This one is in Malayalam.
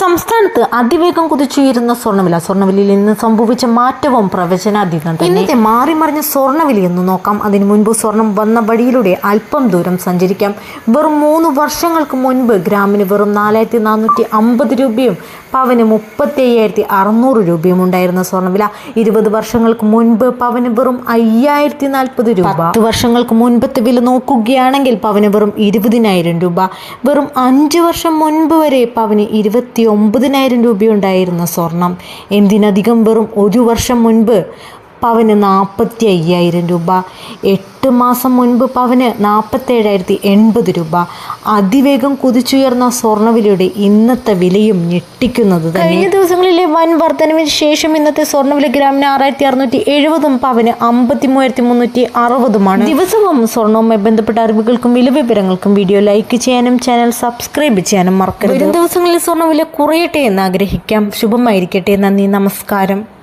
സംസ്ഥാനത്ത് അതിവേഗം കുതിച്ചുയരുന്ന സ്വർണവില സ്വർണവിലയിൽ ഇന്ന് സംഭവിച്ച മാറ്റവും പ്രവചനാതീതം ഇന്നത്തെ മാറി മറിഞ്ഞ സ്വർണവില എന്ന് നോക്കാം. അതിനു മുൻപ് സ്വർണം വന്ന വഴിയിലൂടെ അല്പം ദൂരം സഞ്ചരിക്കാം. വെറും മൂന്ന് വർഷങ്ങൾക്ക് മുൻപ് ഗ്രാമിന് വെറും നാലായിരത്തി നാനൂറ്റി അമ്പത് രൂപയും പവന് മുപ്പത്തി അയ്യായിരത്തി അറുന്നൂറ് രൂപയും ഉണ്ടായിരുന്ന സ്വർണവില ഇരുപത് വർഷങ്ങൾക്ക് മുൻപ് പവന് വെറും അയ്യായിരത്തി നാൽപ്പത് രൂപ. പത്ത് വർഷങ്ങൾക്ക് മുൻപത്തെ വില നോക്കുകയാണെങ്കിൽ പവന് വെറും ഇരുപതിനായിരം രൂപ. വെറും അഞ്ച് വർഷം മുൻപ് വരെ പവന് ഇരുപത്തി ഒമ്പതിനായിരം രൂപയുണ്ടായിരുന്ന സ്വർണം. എന്തിനധികം വെറും ഒരു വർഷം മുൻപ് പവന് നാൽപ്പത്തി അയ്യായിരം രൂപ. എട്ട് മാസം മുൻപ് പവന് നാൽപ്പത്തേഴായിരത്തി എൺപത് രൂപ. അതിവേഗം കുതിച്ചുയർന്ന സ്വർണവിലയുടെ ഇന്നത്തെ വിലയും ഞെട്ടിക്കുന്നത് തന്നെ. കഴിഞ്ഞ ദിവസങ്ങളിലെ വൻ വർധനവിന് ശേഷം ഇന്നത്തെ സ്വർണവില ഗ്രാമിന് ആറായിരത്തി അറുന്നൂറ്റി എഴുപതും പവന് അമ്പത്തി മൂവായിരത്തി മുന്നൂറ്റി അറുപതുമാണ് ദിവസവും സ്വർണവുമായി ബന്ധപ്പെട്ട അറിവുകൾക്കും വില വിവരങ്ങൾക്കും വീഡിയോ ലൈക്ക് ചെയ്യാനും ചാനൽ സബ്സ്ക്രൈബ് ചെയ്യാനും മറക്കരുത്. വരും ദിവസങ്ങളിൽ സ്വർണവില കുറയട്ടെ എന്ന് ആഗ്രഹിക്കാം. ശുഭമായിരിക്കട്ടെ. നന്ദി. നമസ്കാരം.